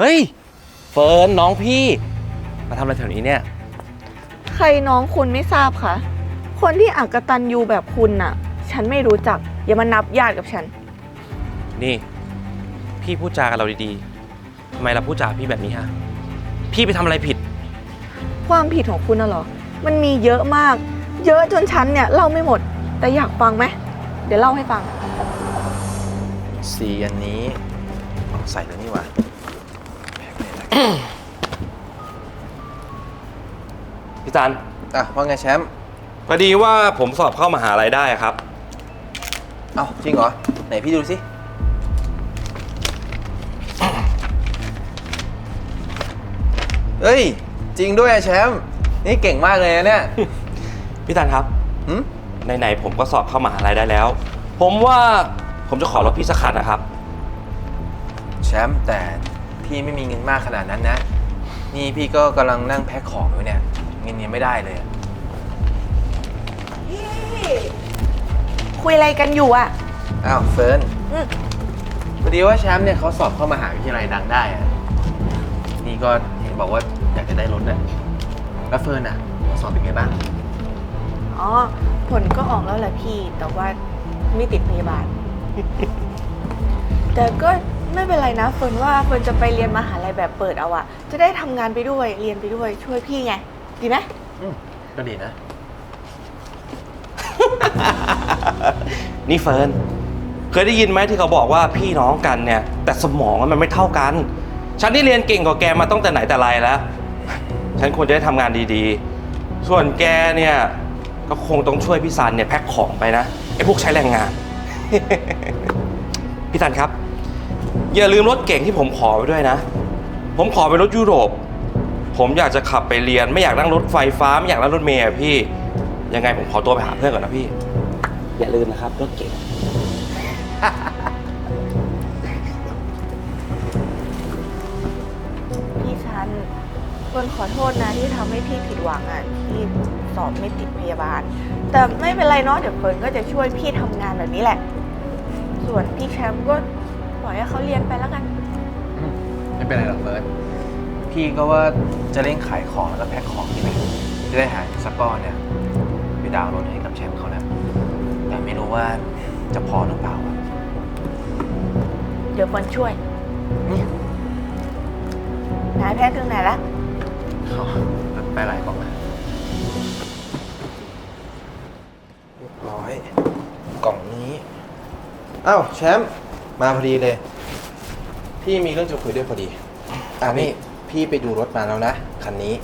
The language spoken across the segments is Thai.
เฮ้ย เฟิร์นน้องพี่ มาทำอะไรแถวนี้เนี่ย ใครน้องคุณไม่ทราบคะ คนที่อักตันยูแบบคุณน่ะ ฉันไม่รู้จัก อย่ามานับญาติกับฉัน นี่ พี่พูดจากับเราดีๆ ทำไมเราพูดจากับพี่แบบนี้ฮะ พี่ไปทำอะไรผิด ความผิดของคุณน่ะเหรอ มันมีเยอะมาก เยอะจนฉันเนี่ยเล่าไม่หมด แต่อยากฟังไหม เดี๋ยวเล่าให้ฟัง สีอันนี้เอาใส่แล้วนี่หว่าแพ็คเลยละพี่จันอะว่าไงแชมป์พอดีว่าผมสอบเข้ามหาลัยได้ครับ เอ้าจริงเหรอ ไหนพี่ดูสิเฮ้ย จริงด้วยอะแชมป์นี่เก่งมากเลยนะเนี่ยพี่จันครับหึไหนๆผมก็สอบเข้ามหาลัยได้แล้ว ผมว่าผมจะขอรถพี่สักคันนะครับ แชมป์แต่ พี่ไม่มีเงินมากขนาดนั้นนะ นี่พี่ก็กำลังนั่งแพ็คของอยู่เนี่ย เงินยังไม่ได้เลยอะคุยอะไรกันอยู่อะอ้าวเฟิร์นอืมพอดีว่าแชมป์เนี่ยเขาสอบเข้ามหาวิทยาลัยดังได้อะนี่ก็เห็นบอกว่าอยากจะได้รถนะแล้วเฟิร์นอะสอบเป็นไงบ้าง อ๋อ ผลก็ออกแล้วแหละพี่ แต่ว่าไม่ติดพยาบาล แต่ก็ ไม่เป็นไรนะเฟิร์นว่าเฟิร์นจะไปเรียนมหาลัยแบบเปิดเอาอะจะได้ทำงานไปด้วยเรียนไปด้วยช่วยพี่ไง ดีไหมอืมก็ดีนะ นี่เฟิร์นเคยได้ยินไหมที่เขาบอกว่าพี่น้องกันเนี่ย แต่สมองมันไม่เท่ากัน ฉันนี่เรียนเก่งกว่าแกมาตั้งแต่ไหนแต่ไรแล้ว ฉันควรจะได้ทำงานดีๆ ส่วนแกเนี่ย ก็คงต้องช่วยพี่ซันเนี่ยแพ็คของไปนะไอ้พวกใช้แรงงาน พี่ซันครับ อย่าลืมรถเก่งที่ผมขอไปด้วยนะ ผมขอเป็นรถยุโรป ผมอยากจะขับไปเรียน ไม่อยากนั่งรถไฟฟ้า ไม่อยากนั่งรถเมล์อะพี่ ยังไงผมขอตัวไปหาเพื่อนก่อนนะพี่ อย่าลืมนะครับรถเก่ง พี่ชันเฟิร์นขอโทษนะที่ทำให้พี่ผิดหวังอะที่สอบไม่ติดพยาบาล แต่ไม่เป็นไรเนาะเดี๋ยวเฟิร์นก็จะช่วยพี่ทำงานแบบนี้แหละ ส่วนพี่แชมป์ก็ ล่อยให้เขาเรียนไปแล้วกัน ไม่เป็นไรหรอกเฟิร์นพี่ก็ว่าจะเร่งขายของแล้วก็แพ็คของนี่แหละจะได้หาสักก้อนเนี่ยไปดาวน์รถให้กับแชมป์เขานะ แต่ไม่รู้ว่าจะพอหรือเปล่าอะเดี๋ยวเฟิร์นช่วยอืมนายแพ้ถึงไหนละเอาไปหลายกล่องนะเรียบร้อย กล่องนี้ อ้าวแชมป์ มาพอดีเลย พี่มีเรื่องจะคุยด้วยพอดี อ่านี่พี่ไปดูรถมาแล้วนะ คันนี้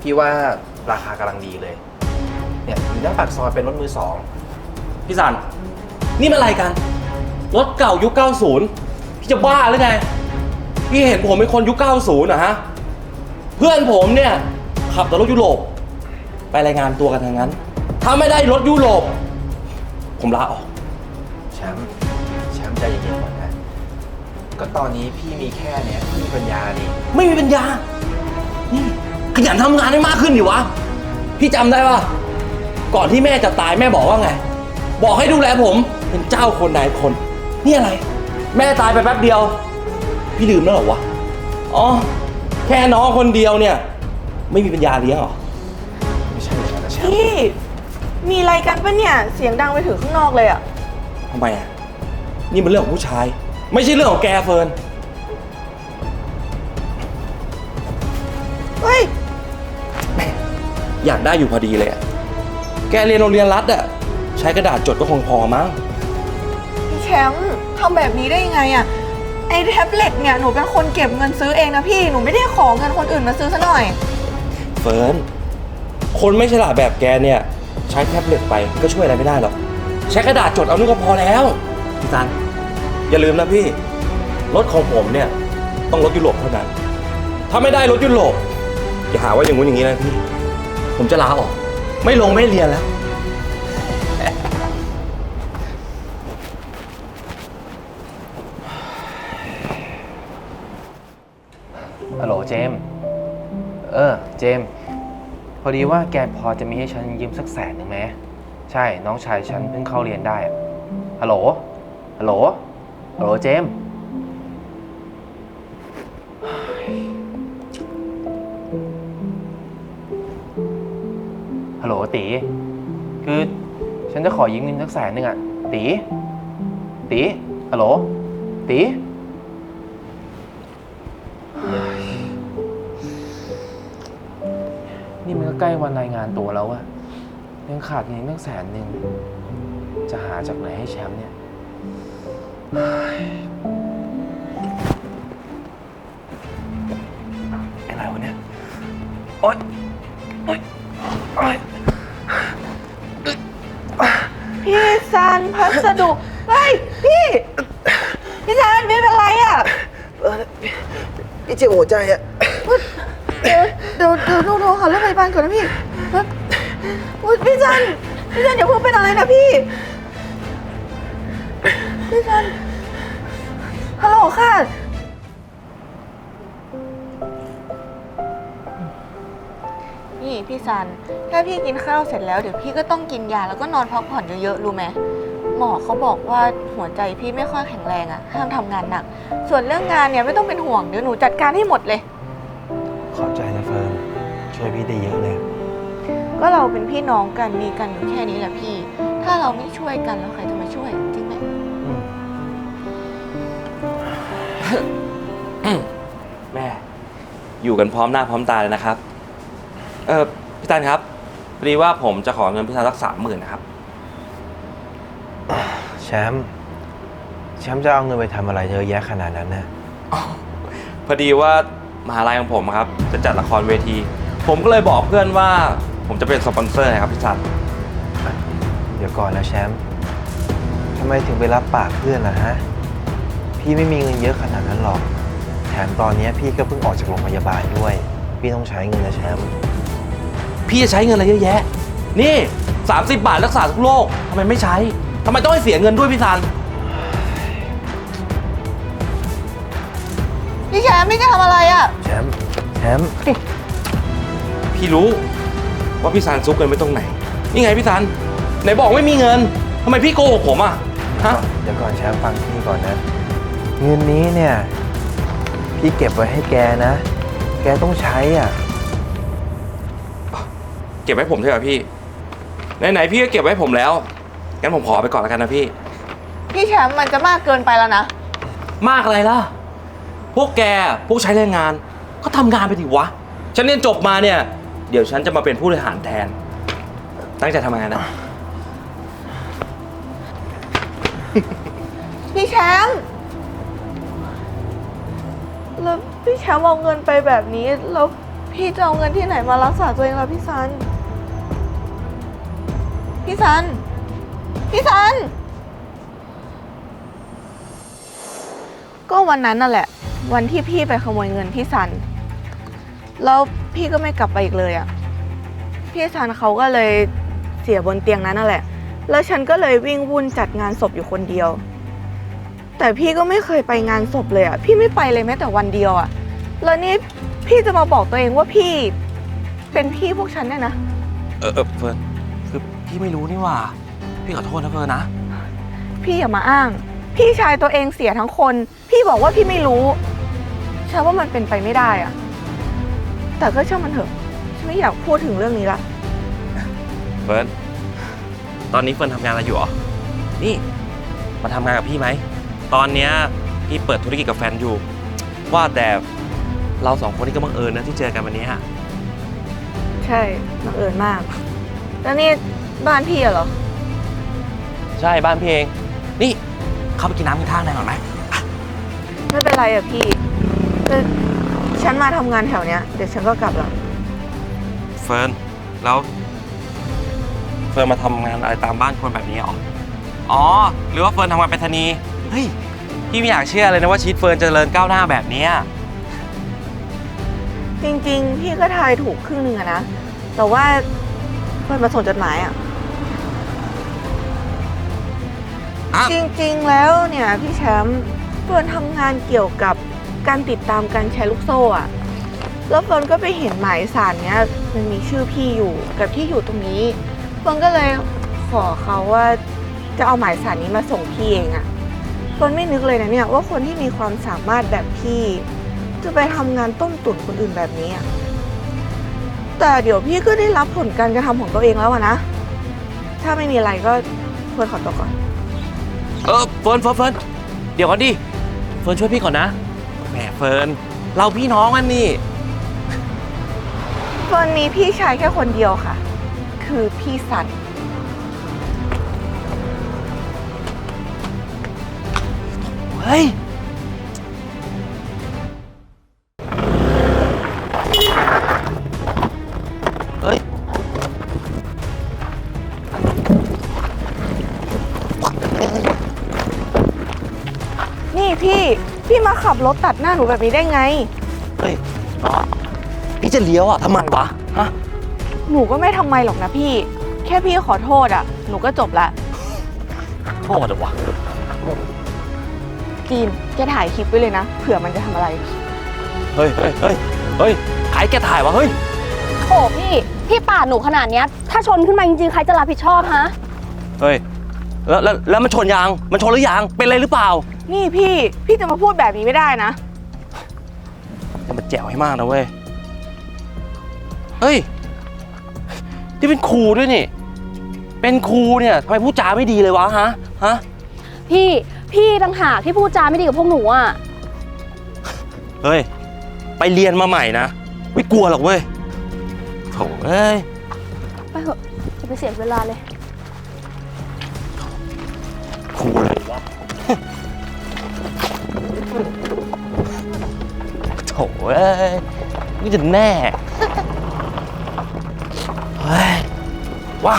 พี่ว่าราคากำลังดีเลย เนี่ยอยู่หน้าปากซอยเป็นรถมือสอง พี่สัน นี่มันอะไรกัน รถเก่ายุค 90 พี่จะบ้าหรือไง พี่เห็นผมเป็นคนยุค 90นะฮะ เพื่อนผมเนี่ย ขับแต่รถยุโรป ไปรายงานตัวกันทางนั้น ถ้าไม่ได้รถยุโรป ผมลาออก แชมป์แชมป์ ใจเย็นๆก่อนนะ ก็ตอนนี้พี่มีแค่เนี้ยพี่มีปัญญาดิไม่มีปัญญา นี่ขยันทำงานให้มากขึ้นดิวะ พี่จำได้ปะก่อนที่แม่จะตายแม่บอกว่าไง บอกให้ดูแลผม เป็นเจ้าคนนายคน นี่อะไร แม่ตายไปแป๊บเดียว พี่ลืมแล้วเหรอวะ อ๋อ แค่น้องคนเดียวเนี่ย ไม่มีปัญญาเลี้ยงเหรอ ไม่ใช่อย่างนั้นนะแชมป์พี่ มีอะไรกันปะเนี่ย เสียงดังไปถึงข้างนอกเลยอะทำไมอะ นี่มันเรื่องของผู้ชาย ไม่ใช่เรื่องของแกเฟิร์น เฮ้ย อยากได้อยู่พอดีเลยอะแกเรียนโรงเรียนรัฐอะใช้กระดาษจดก็คงพอมั้ง พี่แชมป์ทำแบบนี้ได้ยังไงอะไอ้แท็บเล็ตเนี่ยหนูเป็นคนเก็บเงินซื้อเองนะพี่ หนูไม่ได้ขอเงินคนอื่นมาซื้อซะหน่อย เฟิร์น คนไม่ฉลาดแบบแกเนี่ย ใช้แท็บเล็ตไปก็ช่วยอะไรไม่ได้หรอก ใช้กระดาษจดเอานี่ก็พอแล้วพี่ซัน อย่าลืมนะพี่ รถของผมเนี่ย ต้องรถยุโรปเท่านั้น ถ้าไม่ได้รถยุโรปอย่าหาว่าอย่างงู้นอย่างนี้นะพี่ ผมจะลาออก ไม่ลงไม่เรียนแล้ว ฮัลโหลเจมส์เออ เจมส์พอดีว่าแกพอจะมีให้ฉันยืมสักแสนหนึ่งไหม ใช่ น้องชายฉันเพิ่งเข้าเรียนได้อะฮัลโหล ฮัลโหลฮัล โอ้เจมส์ฮัลโหลตี คือฉันจะขอยืมเงินสักแสนหนึ่งอะตี ตี ฮัลโหล ตี นี่มันก็ใกล้วันรายงานตัวแล้วอะยังขาดเงินตั้งแสนหนึ่ง จะหาจากไหนให้แชมป์เนี่ย อะไรวะเนี่ย โอ๊ยโอ๊ยโอ๊ยพี่ซันพัสดุเฮ้ยพี่พี่ซันไม่เป็นไรอะพี่เจ็บหัวใจอะเดี๋ยวเดี๋ยวเดี๋ยวหนูโทรหาเรื่องพยาบาลก่อนนะพี่เฮ้ยอุ๊ยพี่ซันพี่ซันอย่าเพิ่งเป็นอะไรนะพี่ พี่ซันฮัลโหลค่ะ นี่พี่ซัน ถ้าพี่กินข้าวเสร็จแล้วเดี๋ยวพี่ก็ต้องกินยาแล้วก็นอนพักผ่อนเยอะๆ รู้ไหม หมอเขาบอกว่าหัวใจพี่ไม่ค่อยแข็งแรงอะห้ามทำงานหนัก ส่วนเรื่องงานเนี่ยไม่ต้องเป็นห่วงเดี๋ยวหนูจัดการให้หมดเลย ขอบใจนะเฟิร์นช่วยพี่ได้เยอะเลย ก็เราเป็นพี่น้องกันมีกันอยู่แค่นี้แหละพี่ ถ้าเราไม่ช่วยกันแล้วใครจะมาช่วย แม่ อยู่กันพร้อมหน้าพร้อมตาเลยนะครับ เออพี่ตันครับพอดีว่าผมจะขอเงินพี่ตันสักสามหมื่นนะครับ แชมป์แชมป์จะเอาเงินไปทำอะไรเยอะแยะขนาดนั้นนะพอดีว่ามหาลัยของผมครับ จะจัดละครเวที ผมก็เลยบอกเพื่อนว่า ผมจะเป็นสปอนเซอร์นะครับพี่ตันเดี๋ยวก่อนนะแชมป์ทำไมถึงไปรับปากเพื่อนล่ะฮะ พี่ไม่มีเงินเยอะขนาดนั้นหรอก แถมตอนนี้พี่ก็เพิ่งออกจากโรงพยาบาลด้วย พี่ต้องใช้เงินนะแชมป์พี่จะใช้เงินอะไรเยอะแยะ นี่ 30 บาทรักษาทุกโรคทำไมไม่ใช้ทำไมต้องให้เสียเงินด้วยพี่ตันพี่แชมป์พี่จะทำอะไรอะแชมป์แชมป์พี่รู้ว่าพี่ซันซุกเงินไว้ตรงไหน นี่ไงพี่ซันไหนบอกไม่มีเงินทำไมพี่โกหกผมอะฮะ เดี๋ยวก่อนแชมป์ฟังพี่ก่อนนะ เงินนี้เนี่ย พี่เก็บไว้ให้แกนะ แกต้องใช้อะ เก็บไว้ผมเถอะพี่ ไหนๆพี่ก็เก็บไว้ผมแล้ว งั้นผมขอไปก่อนแล้วกันนะพี่ พี่แชมป์มันจะมากเกินไปแล้วนะ มากอะไรล่ะ พวกแกพวกใช้แรงงาน ก็ทำงานไปดิวะ ฉันเรียนจบมาเนี่ย เดี๋ยวฉันจะมาเป็นผู้บริหารแทน ตั้งใจทำงานนะ พี่แชมป์ แล้วพี่แชมป์เอาเงินไปแบบนี้ แล้วพี่จะเอาเงินที่ไหนมารักษาตัวเองล่ะพี่ซัน พี่ซัน พี่ซัน ก็วันนั้นน่ะแหละ วันที่พี่ไปขโมยเงินพี่ซัน แล้วพี่ก็ไม่กลับไปอีกเลยอะ่ะ พี่ซันเขาก็เลยเสียบนเตียงนั้นนั่นแหละ แล้วฉันก็เลยวิ่งวุ่นจัดงานศพอยู่คนเดียว แต่พี่ก็ไม่เคยไปงานศพเลยอะ่ะพี่ไม่ไปเลยแม้แต่วันเดียวอะ่ะแล้วนี่พี่จะมาบอกตัวเองว่าพี่ เป็นพี่พวกฉันเนี่ยนะ เออเออเฟิร์นคือพี่ไม่รู้นี่หว่า พี่ขอโทษนะเฟิร์นนะ พี่อย่ามาอ้าง พี่ชายตัวเองเสียทั้งคน พี่บอกว่าพี่ไม่รู้ฉันว่ามันเป็นไปไม่ได้อะแต่ก็ช่างมันเถอะฉันไม่อยากพูดถึงเรื่องนี้ละ เฟิร์นตอนนี้เฟิร์นทำงานอะไรอยู่อ๋อนี่ มาทำงานกับพี่ไหม ตอนเนี้ยพี่เปิดธุรกิจกับแฟนอยู่ ว่าแต่เราสองคนนี่ก็บังเอิญนะที่เจอกันวันนี้ฮะใช่บังเอิญมาก แล้วนี่บ้านพี่อะเหรอ ใช่บ้านพี่เอง นี่เข้าไปกินน้ำกินท่าหน่อยหน่อยไหมไม่เป็นไรอะพี่คือฉันมาทำงานแถวเนี้ยเดี๋ยวฉันก็กลับละเฟิร์นแล้วเฟิร์นมาทำงานอะไรตามบ้านคนแบบนี้เหรออ๋อ หรือว่าเฟิร์นทำงานไปรษณีย์เฮ้ย พี่ไม่อยากเชื่อเลยนะว่าชีวิตเฟิร์นจะเจริญก้าวหน้าแบบเนี้ยจริงๆ พี่ก็ทายถูกครึ่งหนึ่งอะนะ แต่ว่าเพื่อนมาส่งจดหมายอะอะจริงๆ แล้วเนี่ยพี่แชมป์เฟิร์นทำงานเกี่ยวกับการติดตามการแชร์ลูกโซ่อะแล้วเฟิร์นก็ไปเห็นหมายสารเนี้ยมันมีชื่อพี่อยู่กับที่อยู่ตรงนี้เฟิร์นก็เลยขอเขาว่าจะเอาหมายสารนี้มาส่งพี่เองอะเฟิร์ นไม่นึกเลยนะเนี่ยว่าคนที่มีความสามารถแบบพี่ จะไปทำงานต้มตุ๋นคนอื่นแบบนี้อะแแต่เดี๋ยวพี่ก็ได้รับผลการกระทำของตัวเองแล้วอะนะ ถ้าไม่มีอะไรก็เฟิร์นขอตัวก่อน เออเฟิร์นเฟิร์นเฟิร์นเดี๋ยวก่อนดิ เฟิร์นช่วยพี่ก่อนนะ แหมเฟิร์นเราพี่น้องกันนี่ เฟิร์นมีพี่ชายแค่คนเดียวค่ะ คือพี่สัน เฮ้ย เฮ้ย นี่พี่ พี่มาขับรถตัดหน้าหนูแบบนี้ได้ไง เฮ้ยอ๋อพี่จะเลี้ยวอะทำไมวะ ฮะ หนูก็ไม่ทำไมหรอกนะพี่ แค่พี่ขอโทษอะหนูก็จบละ โทษเลยวะ จีน แกถ่ายคลิปไว้เลยนะ เผื่อมันจะทำอะไร เฮ้ยเฮ้ยเฮ้ยเฮ้ยใครแกถ่ายวะเฮ้ย โอ้พี่พี่ปาดหนูขนาดเนี้ย ถ้าชนขึ้นมาจริงๆ ใครจะรับผิดชอบฮะ เฮ้ย แล้วแล้วแล้วมันชนยาง มันชนหรือยัง เป็นอะไรหรือเปล่านี่พี่ พี่จะมาพูดแบบนี้ไม่ได้นะจะมาแจ๋วให้มากนะเว้ย เฮ้ย นี่เป็นครูด้วยนี่ เป็นครูเนี่ยทำไมพูดจาไม่ดีเลยวะฮะ ฮะ พี่ พี่ต่างหากที่พูดจาไม่ดีกับพวกหนูอะ เฮ้ย ไปเรียนมาใหม่นะ ไม่กลัวหรอกเว้ยโถ่เอ้ย ไปเถอะจะไปเสียเวลาเลย ครูเลยวะ โถ่เอ้ยนี่จะแน่ เฮ้ยว้า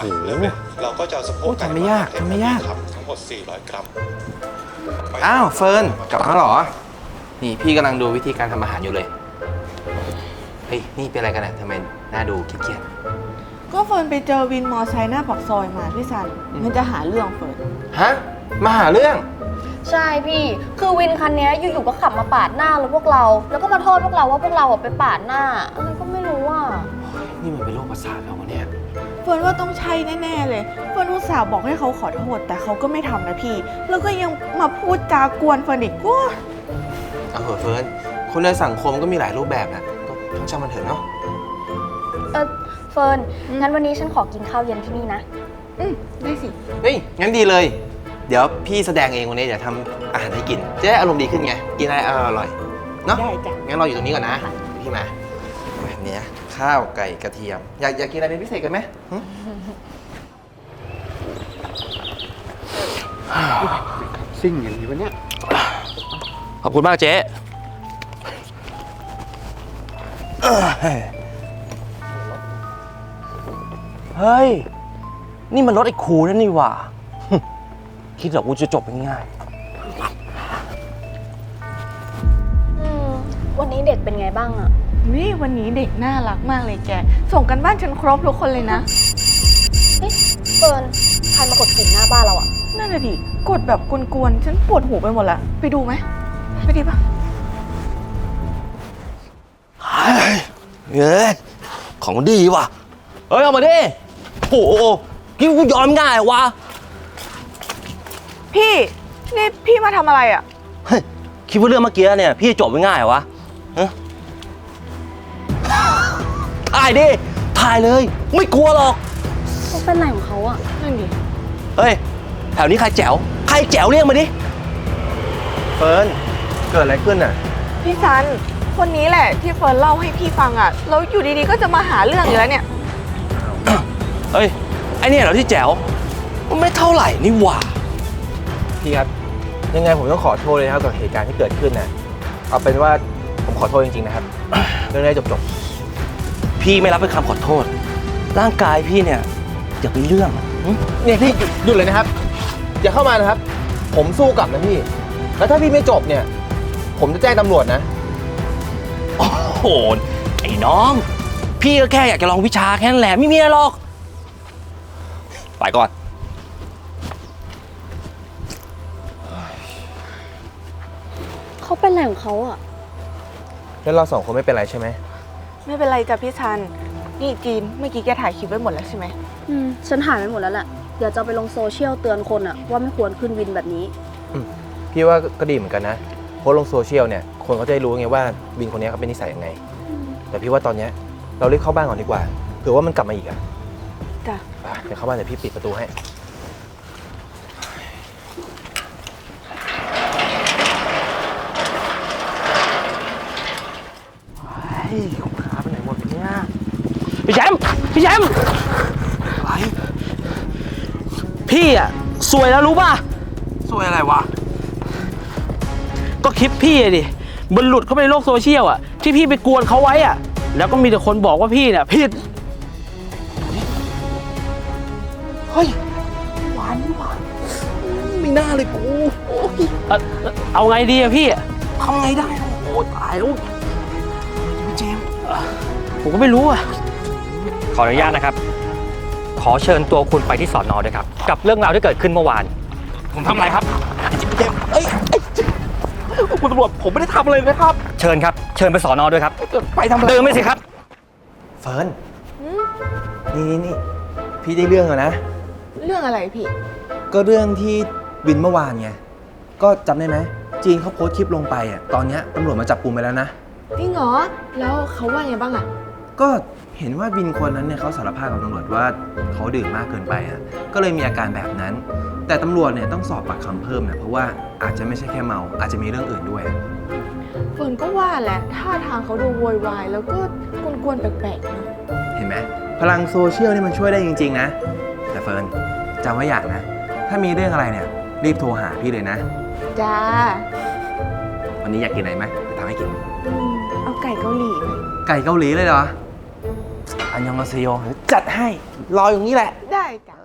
ากมาเริ่มเลยเราก็จะเอาสะโพกโอ้ทำไม่ยากทำไม่ยาก ครับทั้งหมด 400 กรัมไปอ้าวเฟิร์นกลับมาแล้วเหรอ นี่พี่กำลังดูวิธีการทำอาหารอยู่เลย เฮ้ย นี่เป็นอะไรกันอะทำไมหน้าดูเครียด ก็เฟิร์นไปเจอวินมอไซค์หน้าปากซอยมาพี่สันมันจะหาเรื่องเฟิร์นๆฮะ มาหาเรื่อง ใช่พี่ คือวินคันเนี้ยอยู่ๆก็ขับมาปาดหน้ารถพวกเรา แล้วก็มาโทษพวกเราว่าพวกเราอะไปปาดหน้าอะไรก็ไม่รู้อะ นี่มันเป็นโรคประสาทแล้ววะเนี่ยเฟิร์นว่าต้องใช่แน่ๆเลยเฟิร์นอุตส่าห์บอกให้เขาขอโทษ แต่เขาก็ไม่ทำนะพี่ แล้วก็ยังมาพูดจากวนเฟิร์นอีกว้าเอาเหอะเฟิร์นคนในสังคมก็มีหลายรูปแบบนะก็ต้องช่างมันเถอะเนาะเออเฟิร์นงั้นวันนี้ฉันขอกินข้าวเย็นที่นี่นะ อืมได้สิ เฮ้ยงั้นดีเลย เดี๋ยวพี่แสดงเองวันนี้เดี๋ยวทำอาหารให้กิน จะได้อารมณ์ดีขึ้นไง กินอะไรอร่อยๆเนาะได้จ้ะ งั้นรออยู่ตรงนี้ก่อนนะ พี่มาแบบเนี้ย ข้าวไก่กระเทียม อยากอยากกินอะไรเป็นพิเศษกันไหมหึซิ่งอย่างนี้วะเนี่ยขอบคุณมากเจ๊เฮ้ย นี่มันรถไอ้ครูนั่นนี่หว่า คิดเหรอกูจะจบง่ายอืมวันนี้เด็กเป็นไงบ้างอะ นี่วันนี้เด็กน่ารักมากเลยแก ส่งกันบ้านฉันครบทุกคนเลยนะเฮ้ยเฟิร์นใครมากดกิ่งหน้าบ้านเราอะนั่นน่ะดิกดแบบกวนๆ ฉันปวดหูไปหมดละ ไปดูไหม ไปดีปะๆเฮ้ยเฮ้ยของดีว่ะ เฮ้ยเอามาดิโอ้โหกินกูยอมง่ายวะพี่นี่พี่มาทำอะไรอะเฮ้ยคิดว่าเรื่องเมื่อกี้เนี่ย พี่จะจบไม่ง่ายเหรอวะฮะ ถ่ายดิ ถ่ายเลย ไม่กลัวหรอก เขาเป็นอะไรของเขาอะนั่นดิ เฮ้ย แถวนี้ใครแจ๋ว ใครแจ๋วเรียกมาดิ เฟิร์น เกิดอะไรขึ้นอะ พี่ซัน คนนี้แหละที่เฟิร์นเล่าให้พี่ฟังอะแล้วอยู่ดีๆก็จะมาหาเรื่องอยู่แล้วเนี่ย เฮ้ย ไอเนี่ยเหรอที่แจ๋ว มันไม่เท่าไหร่นี่หว่า พี่ครับ ยังไงผมต้องขอโทษเลยนะครับกับเหตุการณ์ที่เกิดขึ้นนะเอาเป็นว่าผมขอโทษจริงๆนะครับ เรื่องนี้จบ พี่ไม่รับเป็นคำขอโทษ ร่างกายพี่เนี่ยอย่าไปเรื่องหึๆเนี่ยพี่หยุดหยุดเลยนะครับ อย่าเข้ามานะครับ ผมสู้กลับนะพี่ แล้วถ้าพี่ไม่จบเนี่ย ผมจะแจ้งตำรวจนะ โอ้โหไอ้น้อง พี่ก็แค่อยากจะลองวิชาแค่นั้นแหละไม่มีอะไรหรอก ไปก่อน เขาเป็นอะไรของเขาอะ แล้วเราสองคนไม่เป็นไรใช่ไหม ไม่เป็นไรจ้ะพี่ซัน นี่จีนเมื่อกี้แกถ่ายคลิปไว้หมดแล้วใช่ไหม อืมฉันหายไปหมดแล้วแหละ เดี๋ยวจะเอาไปลงโซเชียลเตือนคนอะว่าไม่ควรขึ้นวินแบบนี้ พี่ว่าก็ดีเหมือนกันนะโพสต์ลงโซเชียลเนี่ยคนเขาจะได้รู้ไงว่าวินคนนี้เขาเป็นนิสัยยังไง แต่พี่ว่าตอนเนี้ยเรารีบเข้าบ้านก่อนดีกว่าเผื่อว่ามันกลับมาอีกอะจ้ะ ไปเดี๋ยวเข้าบ้านเดี๋ยวพี่ปิดประตูให้ เฮ้ย พี่แชมป์พี่แชมป์อะไรพี่อะสวยแล้วรู้ป่ะ สวยอะไรวะ ก็คลิปพี่อะดิมันหลุดเข้าไปในโลกโซเชียลอะที่พี่ไปกวนเขาไว้อะ แล้วก็มีแต่คนบอกว่าพี่เนี่ยผิด เฮ้ย หวานหวานไม่น่าเลยกูโอ้ยเอ่อเอาไงดีอะพี่ ทำไงได้วะโอ้ตายแล้วพี่เจมส์ผมก็ไม่รู้อะข ออนุญาตนะครับ ขอเชิญตัวคุณไปที่สอนอด้วยครับ กับเรื่องราวที่เกิดขึ้นเมื่อวาน ผมทำอะไรครับพี่เจมส์เอ้ยเอ้ยคุณตำรวจผมไม่ได้ทำอะไรนะครับ เชิญครับ เชิญไปสอนอด้วยครับ ไปทำอะไรเดินไม่สิครับ เฟิร์นนี่นี่นี่พี่ได้เรื่องแล้วนะ เรื่องอะไรพี่ ก็เรื่องที่วินเมื่อวานไง ก็จำได้ไหมจีนเขาโพสต์คลิปลงไปอะ ตอนเนี้ยตำรวจมาจับกุมไปแล้วนะ จริงเหรอ แล้วเขาว่าไงบ้างอะก็ เห็นว่าวินคนนั้นเนี่ยเขาสารภาพกับตำรวจว่าเขาดื่มมากเกินไปอะก็เลยมีอาการแบบนั้น แต่ตำรวจเนี่ยต้องสอบปากคำเพิ่มนะเพราะว่าอาจจะไม่ใช่แค่เมา อาจจะมีเรื่องอื่นด้วย เฟิร์นก็ว่าแหละท่าทางเขาดูโวยวายแล้วก็กวนๆแปลกๆเนอะเห็นไหมพลังโซเชียลนี่มันช่วยได้จริง ๆ นะ แต่เฟิร์นจำไว้อย่างนะ ถ้ามีเรื่องอะไรเนี่ยรีบโทรหาพี่เลยนะ จ้าวันนี้อยากกินอะไรไหมจะทำให้กิน อืมเอาไก่เกาหลีไหมไก่เกาหลีเลยเหรอ อันยองอาเซโยเดี๋ยวจัดให้รออยู่นี่แหละ ได้จ้ะ